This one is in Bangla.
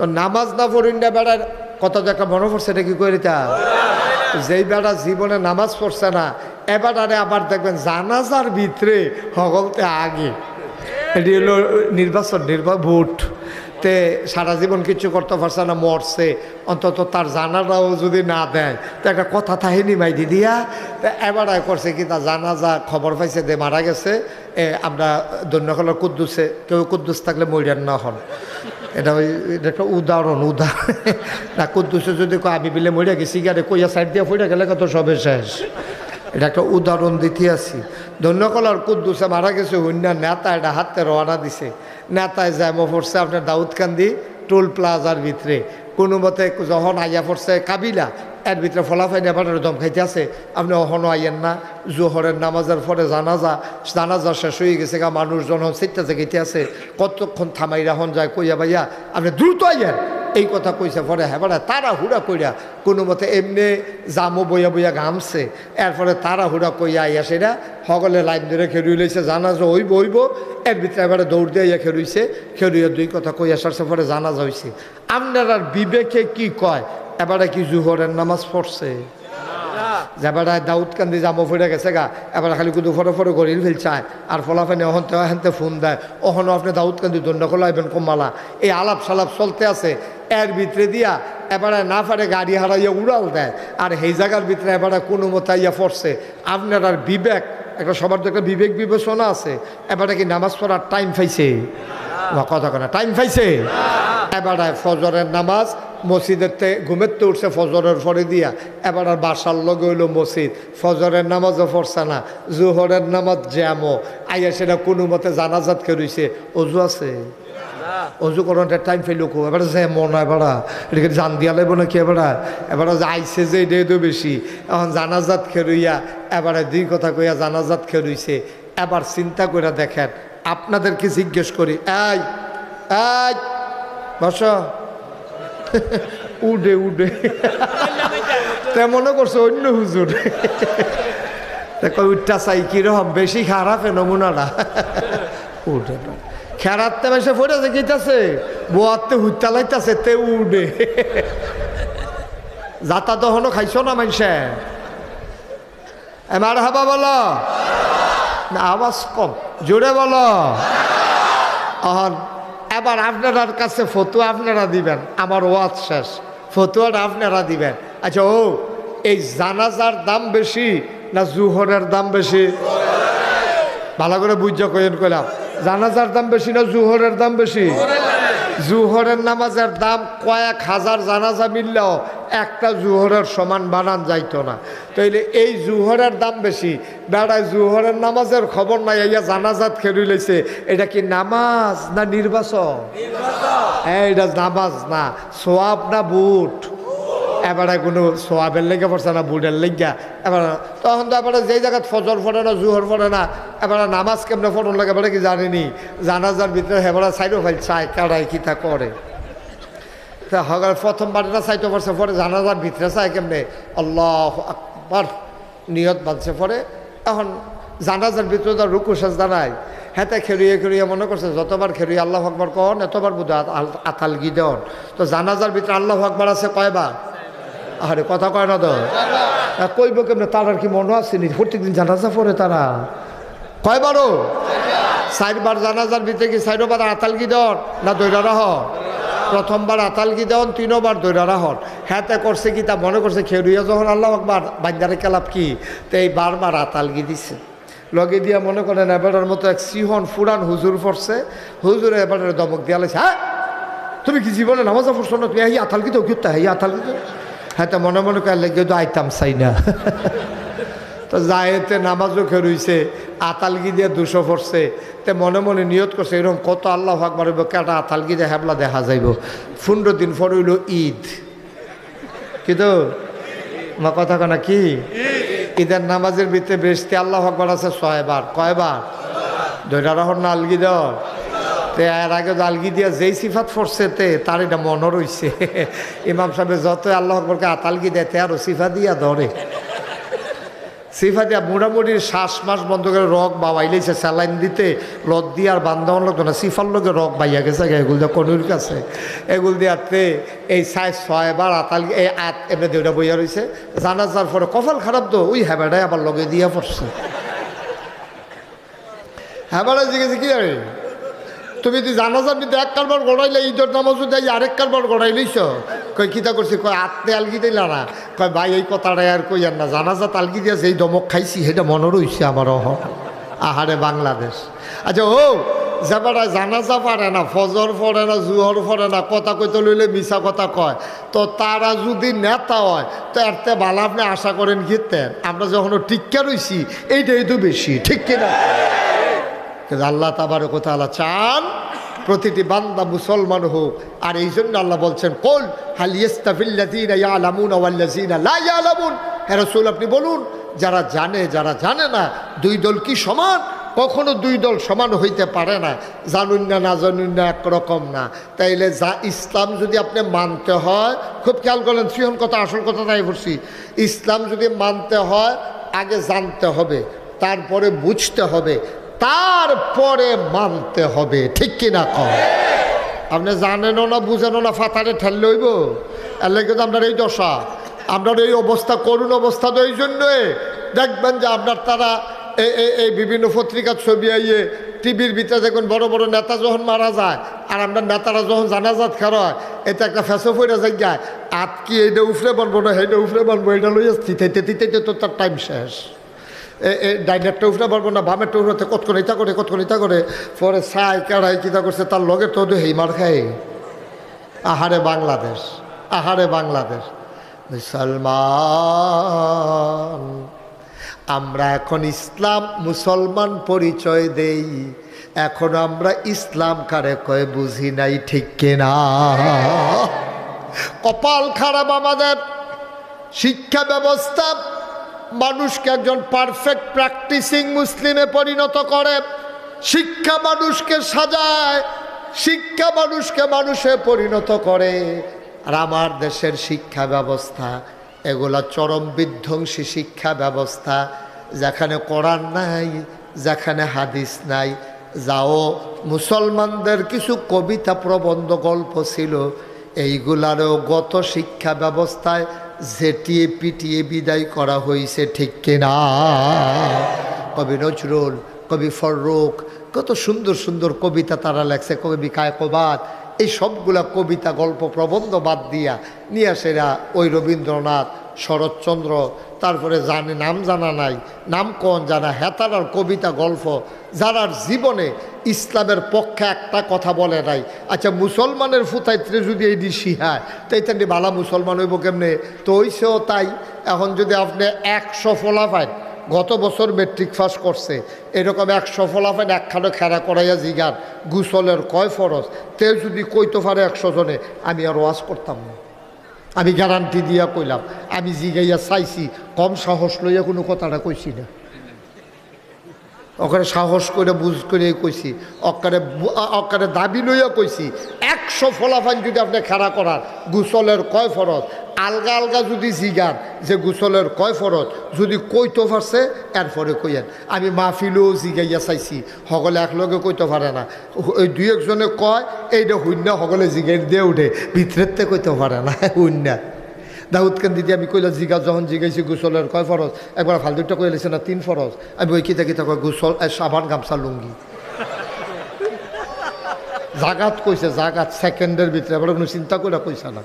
তো নামাজ না পড়ুন বেড়ার কত একটা মনে পড়ছে, এটা কি করে তা যেই বেড়া জীবনে নামাজ পড়ছে না এবারে আবার দেখবেন জানাজার ভিতরে হগলতে আগে। এটি হলো নির্বাচন নির্বা ভোট। তে সারা জীবন কিছু করতে পারছে না, মরছে। অন্তত তার জানাটাও যদি না দেয়, তো একটা কথা থাহেনি মাই দিদিয়া তা এবার করছে কি তা জানাজা খবর পাইছে যে মারা গেছে। আমরা দৈন্যকলার কুদ্দুসে, কেউ কুদ্দুস থাকলে মরিয়ান না হন। এটা ওই এটা একটা উদাহরণ উদাহরণ। না, কুদ্দুসে যদি আমি বিলে মরিয়া গেছি গিয়ে কইয়া সাইড দিয়ে ফুটে গেলে কত সবে শেষ? এটা একটা উদাহরণ দিতে আছি। ধন্যকলার কুদ্দুসে মারা গেছে হইনা নেতা এটা হাতে রওনা দিছে। নেতায় যায় পড়ছে আপনার দাউদকান্দি টোল প্লাজার ভিতরে। কোনো মতে যখন আইয়া পড়ছে, কাবিলা এর ভিতরে ফলাফাই নেবার দম খাইতে আছে। আপনি অহনো আইয়েন না, জোহরের নামাজের পরে জানাজা জানাজা শেষ হয়ে গেছে গা, মানুষজন চিত্তাতে গেতে আছে। কতক্ষণ থামাই রাখন যায় কইয়া ভাইয়া, আপনি দ্রুত আইয়েন। এই কথা কইছে পরে হেবারা তারা হুড়া কইরা, কোনো মতে এমনি জামো বইয়া বইয়া ঘামছে। এরপরে তারা হুড়া কইয়া আইয়া সেটা সকলে লাইন ধরে খেরুই লইছে, জানাজা হইব হইব। এর ভিতরে এবারে দৌড় দিয়ে খেরুইছে। খেরুইয়া দুই কথা কইয়া সারছে, পরে জানাজা হইছে। আপনার বিবেকে কি কয়? এবারে কি জুহরের নামাজ পড়ছে? যাবারা দাউদ কান্দি জামো ফুটে গেছে গা এবার খালি কুদু ফটো ফটো করিল ফেল চায় আর ফলাফানি অহন তো হেনতে ফোন দেয় অহনও আপনি দাউদ কান্দি দণ্ড খোলাইবেন কমালা এই আলাপ সালাপ চলতে আছে এর ভিতরে দিয়া এবারে না পারে গাড়ি হারাইয়া উড়াল দেয় আর এই জায়গার ভিতরে এবারে কোনো মতো ইয়া পড়ছে। আপনার আর বিবেক একটা সবার তো একটা বিবেক বিবেচনা আছে এবারে কি নামাজ পড়ার টাইম পাইছে? কথা কথা টাইম পাইছে? এবারে ফজরের নামাজ মসজিদের তে ঘুমের উঠছে ফজরের পরে দিয়া। এবার আর বাসার লগে হইল মসজিদ। ফজরের নামাজও পড়ছে না জোহরের নামাজ জ্যামো আইয়া সেটা কোনো মতে জানাজাত রইছে অজু আছে? অজু করার টাইম ফেলো কো? এবার যে মন এবারা। এটাকে জান দিয়া লাগবো নাকি এবারা? এবারে যে আইসে যে এটা তো বেশি। এখন জানাজাত খেরুইয়া এবারে দুই কথা কইয়া জানাজাত খেরুইছে এবার চিন্তা করে দেখেন আপনাদেরকে জিজ্ঞেস করি এই এই বস। উডে উডে। তে মনে করছে অন্য হুজুর। উঠটা চাই কীরকম বেশি খারাপ নমুনাটা। উঠে খেরাতে মেসে পড়েছে কিতাছে বোয়াতে হুত্তা লাইতাছে, তে উডে। যাতা দহনো খাইছ না মানুষে এমার হাবা বলো। না, আওয়াজ কম। জোরে বলো। অহন এবার আপনার কাছে ফতুয়া আপনারা দিবেন। আমার ওয়াজ শেষ। ফতুয়াটা আপনারা দিবেন। আচ্ছা ও, এই জানাজার দাম বেশি না জুহরের দাম বেশি? ভালো করে বুঝা কইন কইলাম। জানাজার দাম বেশি না জুহরের দাম বেশি? জুহরের নামাজের দাম কয়েক হাজার জানাজা মিললেও একটা জুহরের সমান বানান যাইতো না। তাইলে এই জুহরের দাম বেশি। বেড়ায় জুহরের নামাজের খবর নাই ইয়া জানাজাত খেরুই লইছে। এটা কি নামাজ না নির্বাচন? হ্যাঁ এটা নামাজ না সোয়াব না বুট? এবারে কোনো সোয়াবের লেগে পড়ছে না বুটের লেগা। এবার তখন তো এবারে যেই জায়গায় ফজর ফোটে না জুহর ফোটে না এবারে নামাজ কেমনে ফোটন লাগে এবারে কি জানেনি? জানাজার ভিতরে হেবারা সাইডও ফাইল চায় কারাই কি তা করে? তা হগার প্রথমবার এটা চাইতে পারছে পরে জানাজার ভিতরে চায় কেমনে? আল্লাহ আকবার নিয়ত বাঁধছে। পরে এখন জানাজার ভিতরে তো রুকু, সাজদা নাই। হেতে খেরুয়ে খেরুয়ে মনে করছে, যতবার খেরুয়ে আল্লাহ আকবর কন, এতবার বুধ আতাল গি দেন তো জানাজার ভিতরে আল্লাহ আকবর আছে কয়বার? আরে কথা কয় না তো। কইব কেমনে? তার আর কি মনে আছে নি? প্রত্যেকদিন জানাজা পড়ে তারা। কয়বারও? চারবার জানাজার ভিতরে কি চারবার আতাল গি দেন না দৈরা রহ? প্রথমবার আতালকি দেওয়ান তিনবার দৈরা রাহন। হ্যাঁ করছে কি তা মনে করছে খেরুইয়া যখন আল্লাহ আকবার, বান্দারে কেলাপ কি? তো এই বারবার আতালগি দিছে লগে দিয়া মনে করেন এবারের মতো এক সিহন ফুরান হুজুর পড়ছে হুজুরে এবারের দমক দিয়া লাগছে হ্যাঁ তুমি কি জীবনে নামাজা পড়ছো না তুমি এই আতালকি তো কিতা এই আতালকি তো হ্যাঁ মনে মনে করে লেগে তো আইতাম চাই না। তো জায়েতে নামাজও খেরুইছে আতালগি দিয়ে দুশো পড়ছে। তে মনে মনে নিয়ত করছে, এরকম কত আল্লাহ আকবর হইব, কেটা আতালগি দিয়ে হেবলা দেখা যাইব। পনেরো দিন পর হইল ঈদ। কিন্তু মা কথা কেনা কি? ঈদের নামাজের ভিতরে বেশতে আল্লাহ আকবর আছে ছয়বার। কয়বার? দুইটা রহর না আলগি দেওয়ার তে এর আগে আলগি দিয়া যেই সিফাত ফরছে তে, তার এটা মনে রইছে। ইমাম সাহেব যত আল্লাহ আকবরকে আতালগি দেয়, তে আরও সিফা দিয়া ধরে। দিয়া মোটামুটি শ্বাস মাস বন্ধ করে রক বাবাইলেছে স্যালাইন দিতে রদ দিয়ে আর বান্ধবন লোক না, সিফার লোকে রক বাইয়া গেছে এগুলো এগুল দিয়ে কনুর কাছে। এগুল দিয়াতে এই সাইজ ছয়বার আতাল, এই আত এমনি দেউটা বইয়া রয়েছে জানা যার পরে কপাল খারাপ তো ওই হ্যাবাটাই আবার লগে দিয়া পড়ছে। হ্যাবাটা জিজ্ঞেস কি আরে তুমি তুই জানাজার নিতে এক কারবার গড়াইলে, ঈদের নামাজও দেয় আরেক কারবার গড়াই লইছ? কই কিতা করছি? কয়, আত্মে আলগি দিলা না। কয়, ভাই, এই কথাটা আর কই আর না। জানাজা তালগি দিয়া যেই দমক খাইছি, সেটা মনে রইছে আমার, অহ। আহারে বাংলাদেশ। আচ্ছা ও যাবারা জানাজা পারে না, ফজর পড়ে না, জুহর পড়ে না, কথা কইতে লইলে মিশা কথা কয়। তো তারা যদি নেতা হয়, তো এরতে ভালো আপনি আশা করেন গিতেন আমরা যখন টিক্কা রইছি, এইটাই তো বেশি, ঠিক কিনা? কিন্তু আল্লাহ তাবার কোথাও চান প্রতিটি বান্দা মুসলমান হোক। আর এই জন্য আল্লাহ বলছেন, কোল হালিয়ালামুন রসুল, আপনি বলুন, যারা জানে যারা জানে না, দুই দল কি সমান? কখনো দুই দল সমান হইতে পারে না। জানুন না না জানুন না, একরকম না। তাইলে যা ইসলাম যদি আপনি মানতে হয়, খুব খেয়াল করলেন শ্রীহন কথা, আসল কথা তাই বলছি। ইসলাম যদি মানতে হয়, আগে জানতে হবে, তারপরে বুঝতে হবে। তারপরে মানতে হবে, ঠিক কিনা কম আপনি জানেনও না, বুঝেনও না, ফাতারে ঠেললে হইব? এর লাগে আপনার এই দশা। আপনার এই অবস্থা, করুণ অবস্থা তো এই জন্যই দেখবেন যে আপনার তারা এই বিভিন্ন পত্রিকার ছবি আইয়ে টিভির ভিতরে দেখুন, বড় বড় নেতা যখন মারা যায়, আর আমরা নেতারা যখন জানাজাত খারা হয়, এটা একটা ফ্যাসো ফইরা যাই যায় আত কি এইটা উফরে বানবো না সেইটা উফরে বানবো, এটা লইয়া স্থিতাইতে তিতাইতে তো তার টাইম শেষ। ডাইনারটা উঠতে পারব না বামেরটা উঠতে কতক্ষণ ইতা করে কতক্ষণ ইতা করে। পরে সাই কাড়াই কিতা করছে, তার লগে তো হেই মার খাই। আহারে বাংলাদেশ আহারে বাংলাদেশ। মুসলমান, আমরা এখন ইসলাম মুসলমান পরিচয় দেই। এখন আমরা ইসলাম কারে কয় বুঝি নাই, ঠিক কিনা? কপাল খারাপ আমাদের, শিক্ষা ব্যবস্থা মানুষকে একজন পারফেক্ট প্র্যাকটিসিং মুসলিমে পরিণত করে। শিক্ষা মানুষকে সাজায়, শিক্ষা মানুষকে মানুষে পরিণত করে। আর আমার দেশের শিক্ষা ব্যবস্থা, এগুলা চরম বিধ্বংসী শিক্ষা ব্যবস্থা, যেখানে কোরআন নাই, যেখানে হাদিস নাই। যাও, মুসলমানদের কিছু কবিতা প্রবন্ধ গল্প ছিল, এইগুলারও গত শিক্ষা ব্যবস্থায় ঝেটিয়ে পিটিয়ে বিদায় করা হয়েছে ঠিক কিনা? কবি নজরুল, কবি ফররুখ কত সুন্দর সুন্দর কবিতা তারা লেখছে, কবি কায়কবাদ এই সবগুলা কবিতা, গল্প প্রবন্ধ বাদ দিয়া নিয়ে সেরা ওই রবীন্দ্রনাথ, শরৎচন্দ্র তারপরে জানে, নাম জানা নাই। নাম কন জানা? হেতারার কবিতা গল্প। যারার জীবনে ইসলামের পক্ষে একটা কথা বলে নাই। আচ্ছা মুসলমানের ফুতাইত্রে যদি এই দিশি হ্যাঁ তাই তেমনি বালা মুসলমান হইব কেমনে? তো হইছেও তাই। এখন যদি আপনি একশো পান গত বছর মেট্রিক পাস করছে, এরকম একশো ফলাফেন একখানো খেরা করাইয়া জিগার গুসলের কয় ফরজ? তে যদি কইতে পারে একশো জনে, আমি আর ওয়াজ করতাম না। আমি গ্যারান্টি দিয়া কইলাম, আমি জিগাইয়া চাইছি, কম সাহস লইয়া কোনো কথাটা কইছি না। ওখানে সাহস করে বুঝ করে কইছি, অকারে অকারে দাবি লইয়া কইছি, একশো ফলাফান যদি আপনি খেলা করার গুসলের কয় ফরজ? আলগা আলগা যদি জিগান যে গুসলের কয় ফরজ যদি কইতে পারছে এরপরে কইয়েন। আমি মাহফিলও জিগাইয়া চাইছি, সকলে একলগে কইতে পারে না। ওই দুই একজনে কয় এইটা শূন্য সকলে জিগাই দিয়ে উঠে। ভিতরেতে কইতে পারে না শূন্য দাউদ কান্দিতে আমি কইলা জিগা, যখন জিগাইছি গোসলের কয় ফরজ একবার ফালতুটা কই লেছে না, তিন ফরজ। আমি ওই কিতা কিতা কয়, গোসল সাবান গামছা, লুঙ্গি। জাগাত কইছে, জাগাত, সেকেন্ডের ভিতরে, এবার কোনো চিন্তা করে কইছে না।